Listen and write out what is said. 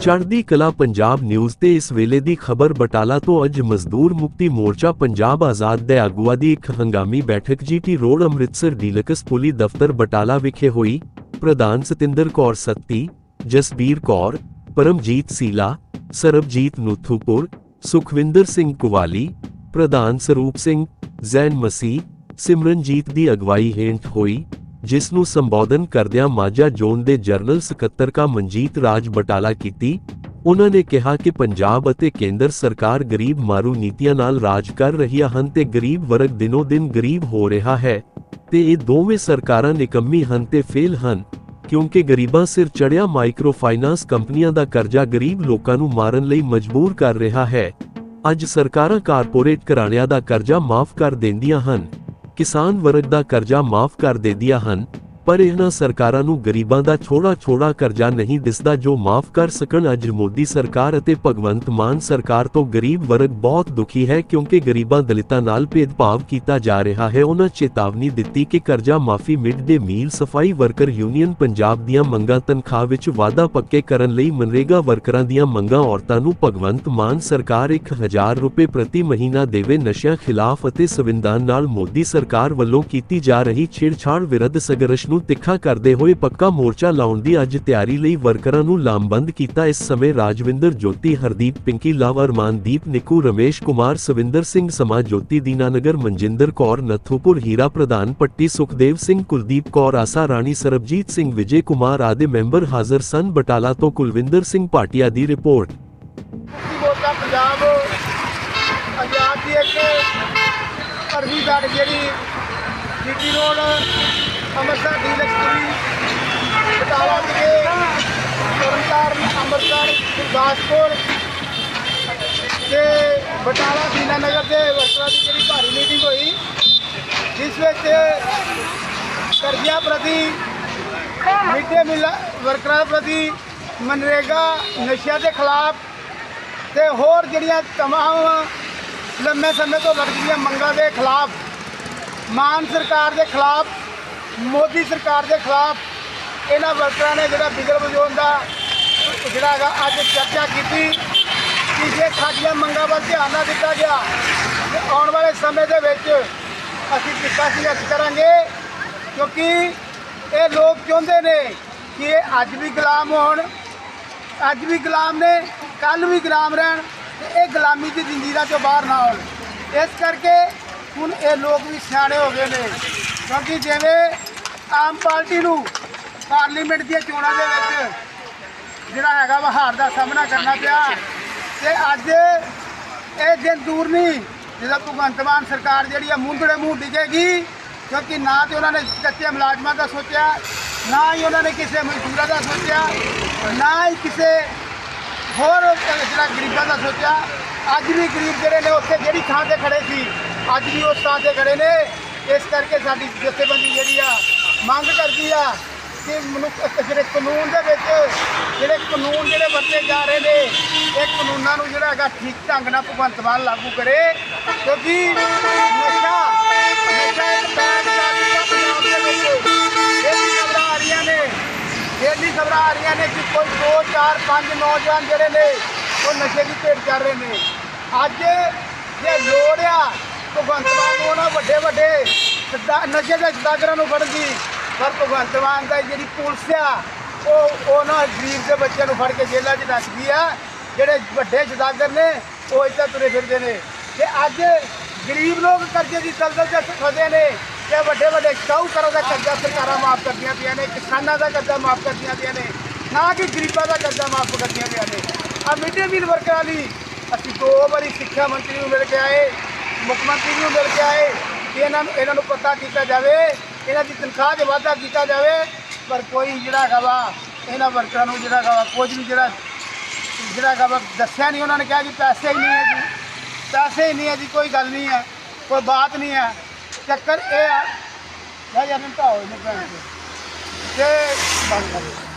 ਚੜ੍ਹਦੀ ਕਲਾ ਪੰਜਾਬ ਨਿਊਜ਼ ਤੇ ਇਸ ਵੇਲੇ ਦੀ ਖਬਰ ਬਟਾਲਾ ਤੋਂ ਅੱਜ ਮਜ਼ਦੂਰ ਮੁਕਤੀ ਮੋਰਚਾ ਪੰਜਾਬ ਆਜ਼ਾਦ ਦੇ ਆਗੂਆਂ ਦੀ ਇੱਕ ਹੰਗਾਮੀ ਬੈਠਕ ਜੀਟੀ ਰੋਡ ਅੰਮ੍ਰਿਤਸਰ ਡੀਲਕਸ ਪੁਲੀ ਦਫ਼ਤਰ ਬਟਾਲਾ ਵਿਖੇ ਹੋਈ, ਪ੍ਰਧਾਨ ਸਤਿੰਦਰ ਕੌਰ ਸੱਤੀ, ਜਸਬੀਰ ਕੌਰ, ਪਰਮਜੀਤ ਸੀਲਾ, ਸਰਬਜੀਤ ਨੂਥੂਪੁਰ, ਸੁਖਵਿੰਦਰ ਸਿੰਘ ਕੁਵਾਲੀ, ਪ੍ਰਧਾਨ ਸਰੂਪ ਸਿੰਘ, ਜ਼ੈਨ ਮਸੀਹ, ਸਿਮਰਨਜੀਤ ਦੀ ਅਗਵਾਈ ਹੇਠ ਹੋਈ। ਜਿਸ ਨੂੰ ਸੰਬੋਧਨ ਕਰਦਿਆਂ ਮਾਝਾ ਜ਼ੋਨ ਦੇ ਜਨਰਲ ਸਕੱਤਰ ਕਾ ਮਨਜੀਤ ਰਾਜ ਬਟਾਲਾ ਕੀਤੀ, ਉਹਨਾਂ ਨੇ ਕਿਹਾ ਕਿ ਪੰਜਾਬ ਅਤੇ ਕੇਂਦਰ ਸਰਕਾਰ ਗਰੀਬ ਮਾਰੂ ਨੀਤੀਆਂ ਨਾਲ ਰਾਜ ਕਰ ਰਹੀਆਂ ਹਨ ਤੇ ਗਰੀਬ ਵਰਗ ਦਿਨੋ ਦਿਨ ਗਰੀਬ ਹੋ ਰਿਹਾ ਹੈ, ਤੇ ਇਹ ਦੋਵੇਂ ਸਰਕਾਰਾਂ ਨਿਕੰਮੀ ਹਨ ਤੇ ਫੇਲ ਹਨ, ਕਿਉਂਕਿ ਗਰੀਬਾਂ ਸਿਰ ਚੜਿਆ ਮਾਈਕਰੋ ਫਾਈਨਾਂਸ ਕੰਪਨੀਆਂ ਦਾ ਕਰਜ਼ਾ ਗਰੀਬ ਲੋਕਾਂ ਨੂੰ ਮਾਰਨ ਲਈ ਮਜਬੂਰ ਕਰ ਰਿਹਾ ਹੈ। ਅੱਜ ਸਰਕਾਰਾਂ ਕਾਰਪੋਰੇਟ ਘਰਾਣਿਆਂ ਦਾ ਕਰਜ਼ਾ ਮਾਫ ਕਰ ਦਿੰਦੀਆਂ ਹਨ। ਕਿਸਾਨ ਵਰਗ ਦਾ ਕਰਜ਼ਾ ਮਾਫ ਕਰ ਦਿੰਦੀਆਂ ਹਨ। ਪਰ ਇਹਨਾਂ ਸਰਕਾਰਾਂ ਨੂੰ ਗਰੀਬਾਂ ਦਾ ਛੋੜਾ ਛੋੜਾ ਕਰਜ਼ਾ ਨਹੀਂ ਦਿਸਦਾ ਜੋ ਮਾਫ ਕਰ ਸਕਣ। ਅੱਜ ਮੋਦੀ ਸਰਕਾਰ ਅਤੇ ਭਗਵੰਤ ਮਾਨ ਸਰਕਾਰ ਤੋਂ ਗਰੀਬ ਵਰਗ ਬਹੁਤ ਦੁਖੀ ਹੈ ਕਿਉਂਕਿ ਗਰੀਬਾਂ ਦਲਿਤਾਂ ਨਾਲ ਭੇਦਭਾਵ ਕੀਤਾ ਜਾ ਰਿਹਾ ਹੈ। ਉਹਨਾਂ ਚੇਤਾਵਨੀ ਦਿੱਤੀ ਕਿ ਕਰਜ਼ਾ ਮਾਫੀ ਮਿਡ ਦੇ ਮੀਲ ਸਫ਼ਾਈ ਵਰਕਰ ਯੂਨੀਅਨ ਪੰਜਾਬ ਦੀਆਂ ਮੰਗਾਂ ਤਨਖਾਹ ਵਿੱਚ ਵਾਧਾ ਪੱਕੇ ਕਰਨ ਲਈ ਮਨਰੇਗਾ ਵਰਕਰਾਂ ਦੀਆਂ ਮੰਗਾਂ ਔਰਤਾਂ ਨੂੰ ਭਗਵੰਤ ਮਾਨ ਸਰਕਾਰ 1000 ਰੁਪਏ ਪ੍ਰਤੀ ਮਹੀਨਾ ਦੇਵੇ। ਨਸ਼ਿਆਂ ਖਿਲਾਫ ਅਤੇ ਸੰਵਿਧਾਨ ਨਾਲ ਮੋਦੀ ਸਰਕਾਰ ਵੱਲੋਂ ਕੀਤੀ ਜਾ ਰਹੀ ਛੇੜਛਾੜ ਵਿਰੁੱਧ ਸੰਘਰਸ਼ ਨੂੰ ਤਿੱਖਾ ਕਰਦੇ ਹੋਏ ਪੱਕਾ ਮੋਰਚਾ ਲਾਉਣ ਦੀ ਅੱਜ ਤਿਆਰੀ ਲਈ ਵਰਕਰਾਂ ਨੂੰ ਲਾਮਬੰਦ ਕੀਤਾ ਇਸ ਸਮੇਂ ਰਾਜਵਿੰਦਰ ਜੋਤੀ, ਹਰਦੀਪ ਪਿੰਕੀ ਲਵ ਅਰਮਾਨਦੀਪ ਨਿੱਕੂ, ਰਮੇਸ਼ ਕੁਮਾਰ, ਸਵਿੰਦਰ ਸਿੰਘ ਸਮਾ, ਜੋਤੀ ਦੀਨਾਨਗਰ, ਮਨਜਿੰਦਰ ਕੌਰ, ਨਥੂਪੁਰ ਹੀਰਾ ਪ੍ਰਧਾਨ ਪੱਟੀ ਸੁਖਦੇਵ ਸਿੰਘ, ਕੁਲਦੀਪ ਕੌਰ, ਆਸਾ ਰਾਣੀ, ਸਰਬਜੀਤ ਸਿੰਘ, ਵਿਜੇ ਕੁਮਾਰ ਆਦਿ ਮੈਂਬਰ ਹਾਜ਼ਰ ਸਨ। ਬਟਾਲਾ ਤੋਂ ਕੁਲਵਿੰਦਰ ਸਿੰਘ ਭਾਟੀਆ ਦੀ ਰਿਪੋਰਟ। ਮੁਕਤੀ ਪੰਜਾਬ? ਦੀ ਇੱਕ ਅਰਬੀ ਜਿਹੜੀ, ਜੀਟੀ ਰੋਡ ਅੰਮ੍ਰਿਤਸਰ ਡੀਲਕਸਪੁਰੀ ਬਟਾਲਾ ਵਿਖੇ ਤਰਨਤਾਰਨ, ਅੰਮ੍ਰਿਤਸਰ, ਗੁਰਦਾਸਪੁਰ ਤੇ ਬਟਾਲਾ ਦੀਨਾਨਗਰ ਦੇ ਵਰਕਰਾਂ ਦੀ ਜਿਹੜੀ ਭਾਰੀ ਮੀਟਿੰਗ ਹੋਈ, ਜਿਸ ਵਿੱਚ ਕਰਜ਼ਿਆਂ ਪ੍ਰਤੀ, ਮਿਡ ਡੇ ਮੀਲ ਵਰਕਰਾਂ ਪ੍ਰਤੀ ਮਨਰੇਗਾ, ਨਸ਼ਿਆਂ ਦੇ ਖਿਲਾਫ ਤੇ ਹੋਰ ਜਿਹੜੀਆਂ ਤਮਾਮ ਲੰਮੇ ਸਮੇਂ ਤੋਂ ਲੱਗਦੀਆਂ ਮੰਗਾਂ ਦੇ ਖਿਲਾਫ, ਮਾਨ ਸਰਕਾਰ ਦੇ ਖਿਲਾਫ ਮੋਦੀ ਸਰਕਾਰ ਦੇ ਖਿਲਾਫ ਇਹਨਾਂ ਵਰਕਰਾਂ ਨੇ ਜਿਹੜਾ ਬਿਗਲ ਵਜਾਉਣ ਦਾ ਜਿਹੜਾ ਹੈਗਾ ਅੱਜ ਚਰਚਾ ਕੀਤੀ ਕਿ ਜੇ ਸਾਡੀਆਂ ਮੰਗਾਂ ਵੱਲ ਧਿਆਨ ਨਾ ਦਿੱਤਾ ਗਿਆ, ਤੇ ਆਉਣ ਵਾਲੇ ਸਮੇਂ ਦੇ ਵਿੱਚ ਅਸੀਂ ਕਿੱਕਾ ਸੰਘਰਸ਼ ਕਰਾਂਗੇ? ਕਿਉਂਕਿ ਇਹ ਲੋਕ ਚਾਹੁੰਦੇ ਨੇ ਕਿ ਇਹ ਅੱਜ ਵੀ ਗੁਲਾਮ ਹੋਣ, ਅੱਜ ਵੀ ਗੁਲਾਮ ਨੇ ਕੱਲ ਵੀ ਗੁਲਾਮ ਰਹਿਣ ਤੇ ਇਹ ਗੁਲਾਮੀ ਦੀ ਜ਼ੰਜੀਰਾਂ ਚੋਂ ਬਾਹਰ ਨਾ ਆਉਣ। ਇਸ ਕਰਕੇ ਹੁਣ ਇਹ ਲੋਕ ਵੀ ਸਿਆਣੇ ਹੋ ਗਏ ਨੇ, ਕਿਉਂਕਿ ਜਿਵੇਂ ਆਮ ਪਾਰਟੀ ਨੂੰ ਪਾਰਲੀਮੈਂਟ ਦੀਆਂ ਚੋਣਾਂ ਦੇ ਵਿੱਚ ਜਿਹੜਾ ਹੈਗਾ ਵਾ ਦਾ ਸਾਹਮਣਾ ਕਰਨਾ ਪਿਆ। ਤੇ ਅੱਜ ਇਹ ਦਿਨ ਦੂਰ ਨਹੀਂ, ਜਦੋਂ ਭਗਵੰਤ ਮਾਨ ਸਰਕਾਰ ਜਿਹੜੀ ਆ ਮੁੰਦੜੇ ਮੂੰਹ ਡਿੱਗੇਗੀ, ਕਿਉਂਕਿ ਨਾ ਤੇ ਉਹਨਾਂ ਨੇ ਕੱਚੇ ਮੁਲਾਜ਼ਮਾਂ ਦਾ ਸੋਚਿਆ, ਨਾ ਹੀ ਉਹਨਾਂ ਨੇ ਕਿਸੇ ਮਜ਼ਦੂਰਾਂ ਦਾ ਸੋਚਿਆ, ਨਾ ਹੀ ਕਿਸੇ ਹੋਰ ਜਿਹੜਾ ਗਰੀਬਾਂ ਦਾ ਸੋਚਿਆ। ਅੱਜ ਵੀ ਗਰੀਬ ਜਿਹੜੇ ਨੇ ਉੱਥੇ ਜਿਹੜੀ ਥਾਂ ਤੇ ਖੜੇ ਸੀ, ਅੱਜ ਵੀ ਉਸ ਥਾਂ ਤੇ ਖੜੇ ਨੇ। ਇਸ ਕਰਕੇ ਸਾਡੀ ਜਥੇਬੰਦੀ ਜਿਹੜੀ ਆ ਮੰਗ ਕਰਦੀ ਆ ਕਿ ਮਨੁੱਖ ਜਿਹੜੇ ਕਾਨੂੰਨ ਦੇ ਵਿੱਚ, ਜਿਹੜੇ ਕਾਨੂੰਨ ਜਿਹੜੇ ਵਰਤੇ ਜਾ ਰਹੇ ਨੇ, ਇਹ ਕਾਨੂੰਨਾਂ ਨੂੰ ਜਿਹੜਾ ਹੈਗਾ ਠੀਕ ਢੰਗ ਨਾਲ ਭਗਵੰਤ ਮਾਨ ਲਾਗੂ ਕਰੇ, ਕਿਉਂਕਿ ਨਸ਼ਾ ਨਸ਼ਾ ਇੱਕ ਪੈਰ ਦਾ ਪੰਜਾਬ ਦੇ ਵਿੱਚ। ਇਹ ਖਬਰਾਂ ਆ ਰਹੀਆਂ ਨੇ। ਡੇਲੀ ਖਬਰਾਂ ਆ ਰਹੀਆਂ ਨੇ ਕਿ ਕੋਈ 2 4 5 ਨੌਜਵਾਨ ਜਿਹੜੇ ਨੇ, ਉਹ ਨਸ਼ੇ ਦੀ ਭੇਟ ਕਰ ਰਹੇ ਨੇ। ਅੱਜ ਜੇ ਲੋੜ ਆ, ਭਗਵੰਤ ਮਾਨ ਨੂੰ ਉਹਨਾਂ ਵੱਡੇ ਵੱਡੇ ਨਸ਼ੇ ਦੇ ਸਦਾਗਰਾਂ ਨੂੰ ਫੜਨ ਦੀ ਪਰ ਭਗਵੰਤ ਮਾਨ ਦਾ ਜਿਹੜੀ ਪੁਲਿਸ ਆ, ਉਹ ਉਹਨਾਂ ਗਰੀਬ ਦੇ ਬੱਚਿਆਂ ਨੂੰ ਫੜ ਕੇ ਜੇਲ੍ਹਾਂ 'ਚ ਰੱਖਦੀ ਆ। ਜਿਹੜੇ ਵੱਡੇ ਸਦਾਗਰ ਨੇ, ਉਹ ਇੱਥੇ ਤੁਰੇ ਫਿਰਦੇ ਨੇ। ਤੇ ਅੱਜ ਗਰੀਬ ਲੋਕ ਕਰਜ਼ੇ ਦੀ ਦਲਦਲ 'ਚ ਫਸੇ ਨੇ ਤੇ ਵੱਡੇ ਵੱਡੇ ਸ਼ਾਹੂਕਾਰਾਂ ਦਾ ਕਰਜ਼ਾ ਸਰਕਾਰਾਂ ਮਾਫ ਕਰਦੀਆਂ ਪਈਆਂ ਨੇ, ਕਿਸਾਨਾਂ ਦਾ ਕਰਜ਼ਾ ਮਾਫ ਕਰਦੀਆਂ ਪਈਆਂ ਨੇ, ਨਾ ਕਿ ਗਰੀਬਾਂ ਦਾ ਕਰਜ਼ਾ ਮਾਫ ਕਰਦੀਆਂ ਪਈਆਂ ਨੇ। ਆ ਮਿਡ ਡੇ ਮੀਲ ਵਰਕਰਾਂ ਲਈ ਅਸੀਂ ਦੋ ਵਾਰੀ ਸਿੱਖਿਆ ਮੰਤਰੀ ਨੂੰ ਮਿਲ ਕੇ ਆਏ, ਮੁੱਖ ਮੰਤਰੀ ਨੂੰ ਮਿਲ ਕੇ ਆਏ ਕਿ ਇਹਨਾਂ ਨੂੰ ਇਹਨਾਂ ਨੂੰ ਪਤਾ ਕੀਤਾ ਜਾਵੇ, ਇਹਨਾਂ ਦੀ ਤਨਖਾਹ 'ਚ ਵਾਧਾ ਕੀਤਾ ਜਾਵੇ, ਪਰ ਕੋਈ ਜਿਹੜਾ ਹੈਗਾ ਵਾ, ਇਹਨਾਂ ਵਰਕਰਾਂ ਨੂੰ ਜਿਹੜਾ ਹੈਗਾ ਵਾ, ਕੁਝ ਵੀ ਜਿਹੜਾ ਜਿਹੜਾ ਹੈਗਾ ਵਾ, ਦੱਸਿਆ ਨਹੀਂ ਉਹਨਾਂ ਨੇ ਕਿਹਾ ਜੀ, ਪੈਸੇ ਹੀ ਨਹੀਂ ਹੈ ਜੀ। ਪੈਸੇ ਹੀ ਨਹੀਂ ਹੈ ਜੀ, ਕੋਈ ਗੱਲ ਨਹੀਂ ਹੈ, ਕੋਈ ਬਾਤ ਨਹੀਂ ਹੈ। ਚੱਕਰ ਇਹ ਆ ਯਾਰ ਇਹਨਾਂ ਤਾਂ ਹੋਏ ਨੇ ਭੈਣ ਤੇ ਬੰਦ